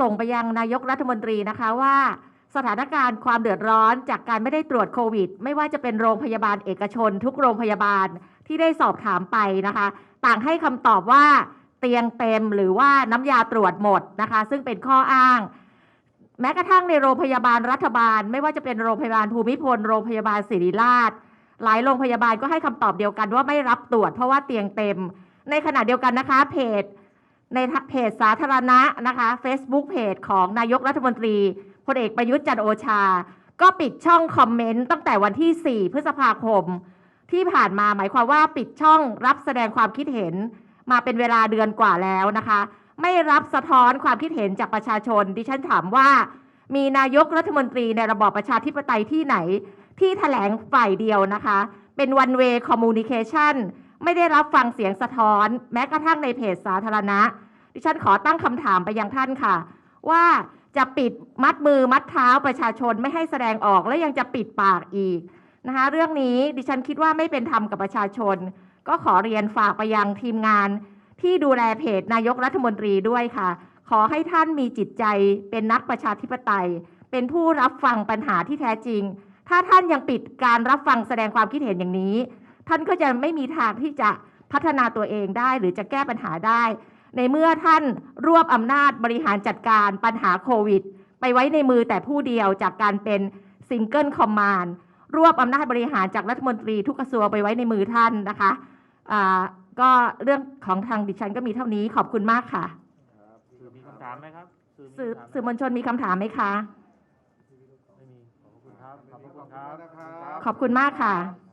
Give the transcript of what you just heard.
ส่งไปยังนายกรัฐมนตรีนะคะว่า สถานการณ์ความเดือดร้อนจากการไม่ได้ตรวจโควิด ไม่ว่าจะเป็นโรงพยาบาลเอกชน ทุกโรงพยาบาลที่ได้สอบถามไปนะคะ ต่างให้คำตอบว่าเตียงเต็มหรือว่าน้ำยาตรวจหมดนะคะ ซึ่งเป็นข้ออ้าง แม้กระทั่งในโรงพยาบาลรัฐบาล ไม่ว่าจะเป็นโรงพยาบาลภูมิพล โรงพยาบาลศิริราช หลายโรงพยาบาลก็ให้คำตอบเดียวกันว่าไม่รับตรวจเพราะว่าเตียงเต็ม ในขณะเดียวกันนะคะเพจ ในเพจสาธารณะนะคะ Facebook เพจของนายกรัฐมนตรีพลเอกประยุทธ์จันโอชา ก็ปิดช่องคอมเมนต์ตั้งแต่วันที่ 4 พฤษภาคม ที่ผ่านมาหมายความว่าปิดช่องรับแสดงความคิดเห็น มาเป็นเวลาเดือนกว่าแล้วนะคะ ไม่รับสะท้อนความคิดเห็นจากประชาชน ดิฉันถามว่า มีนายกรัฐมนตรีในระบอบประชาธิปไตยที่ไหน ที่แถลงฝ่ายเดียวนะคะ เป็น one way communication ไม่ได้รับฟังเสียงสะท้อน แม้กระทั่งในเพจสาธารณะ ดิฉันขอตั้งคำถามไปยังท่านค่ะ ว่าจะปิดมัดมือมัดเท้าประชาชนไม่ให้แสดงออกและยังจะปิดปากอีกนะคะเรื่องนี้ดิฉันคิดว่าไม่เป็นธรรมกับประชาชน ก็ขอเรียนฝากไปยังทีมงาน ที่ดูแลเพจนายกรัฐมนตรีด้วยค่ะ ขอให้ท่านมีจิตใจเป็นนักประชาธิปไตย เป็นผู้รับฟังปัญหาที่แท้จริง ถ้าท่านยังปิดการรับฟังแสดงความคิดเห็นอย่างนี้ ท่านก็จะไม่มีทางที่จะพัฒนาตัวเองได้หรือจะแก้ปัญหาได้ ในเมื่อท่านรวบอำนาจบริหารจัดการปัญหาโควิด ไปไว้ในมือแต่ผู้เดียวจากการเป็นซิงเกิลคอมมานด์รวบอำนาจบริหารจากรัฐมนตรีทุกกระทรวงไปไว้ในมือท่านนะคะอ่าก็เรื่องของทางดิฉันก็มีเท่านี้ขอบคุณมากค่ะครับสื่อมีคำถามไหมครับสื่อมีคำถามไหสื่อมวลชนมีคำถามไหมคะไม่มีขอบคุณครับขอบคุณครับนะครับขอบคุณมากค่ะค